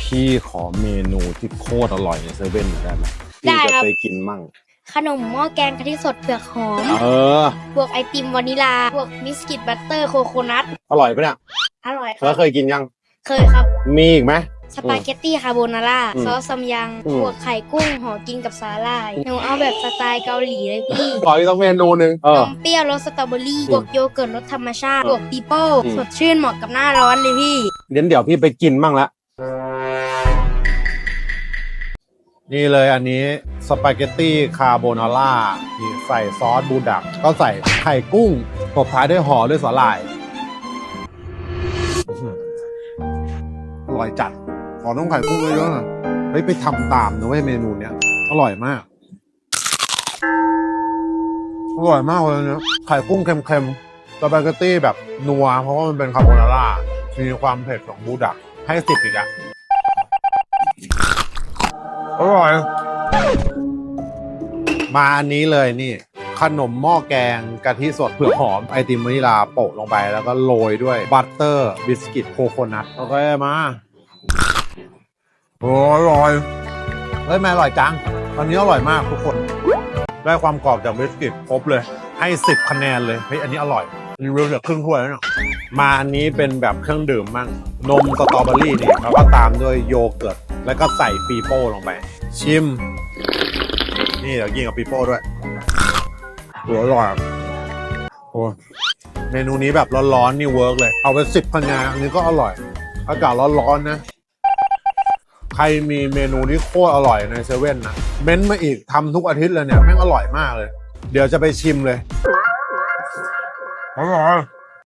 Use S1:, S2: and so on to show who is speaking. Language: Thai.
S1: พี่ขอเมนูที่โคตรอร่อยในเซเว่นได้ไหม
S2: ได้
S1: พี่จะ
S2: ครับ
S1: ไปกินมั่ง
S2: ขนมหม้อแกงกะทิสดเผือกหอม
S1: เออ
S2: บวกไอติมวานิลา บวกบิสกิตบัตเตอร์โคโคนัท
S1: อร่อยปะเนี่ย
S2: อร่อยค
S1: แล้
S2: รั
S1: ว
S2: บ
S1: เคยกินยัง
S2: เคยครับ
S1: มีอีกไหม
S2: สปาเกตตี้คาโบนาร่า
S1: อืม
S2: ซอสซัมยัง
S1: อืม
S2: บวกไข่กุ้งห่อกินกับสาหร่ายหนูเอาแบบสไตล์เกาหลีเลยพี่
S1: ขออีกสักเมนูหนึ่งเอนอ
S2: มเปรี้ยวรสสตรอเบอรี่
S1: อืม
S2: บวกโยเกิร์ตรสธรรมชาติ บวกปีโป้
S1: อืม
S2: สดชื่นเหมาะกับหน้าร้อนเลยพี่
S1: เดี๋ยวเดี๋ยวพี่ไปกินมั่งละ นี่เลยอันนี้สปาเกตตี้คาโบนาร่านี่ใส่ซอสบูดัก ก็ใส่ไข่กุ้งตบท้ายด้วยห่อด้วยสาหร่ายอื้อหืออร่อยจัด ขอต้องไข่กุ้งเยอะๆเฮ้ยไปทำตามนะเว้ยเมนูเนี้ย อร่อยมาก อร่อยมากเลยเนี่ยไข่กุ้งเค็มๆสปาเกตตี้แบบนัว เพราะว่ามันเป็นคาโบนาร่า มีความเผ็ดของบูดัก ให้สิบอีกอะ อร่อย มาอันนี้เลยนี่ ขนมหม้อแกงกะทิสดเผือกหอมไอติมวานิลาโปะลงไปแล้วก็โรยด้วยบัตเตอร์บิสกิตโคโคนัทโอเคมาโอ้อร่อยเฮ้ยแม่อร่อยจังตอนนี้อร่อยมากทุกคน ได้ความกรอบจากบิสกิตครบเลย ให้สิบคะแนนเลยเฮ้ยอันนี้อร่อยรีวิวเหลือครึ่งถ้วยแล้วเนี่ยมาอันนี้เป็นแบบเครื่องดื่มมั่งนมสตรอเบอรี่นี่แล้วก็ตามด้วยโยเกิร์ต แล้วก็ใส่ปีโป้ลงไป ชิม นี่เดี๋ยวกินกับปีโป้ด้วยโหอร่อยโอ้เมนูนี้แบบร้อนๆนี่เวิร์กเลย เอาไปสิบคะแนนอันนี้ก็อร่อย อากาศร้อนๆนะ ใครมีเมนูที่โคตรอร่อยในเซเว่นนะเม้นต์มาอีกทำทุกอาทิตย์เลยเนี่ยแม่งอร่อยมากเลย เดี๋ยวจะไปชิมเลยอร่อย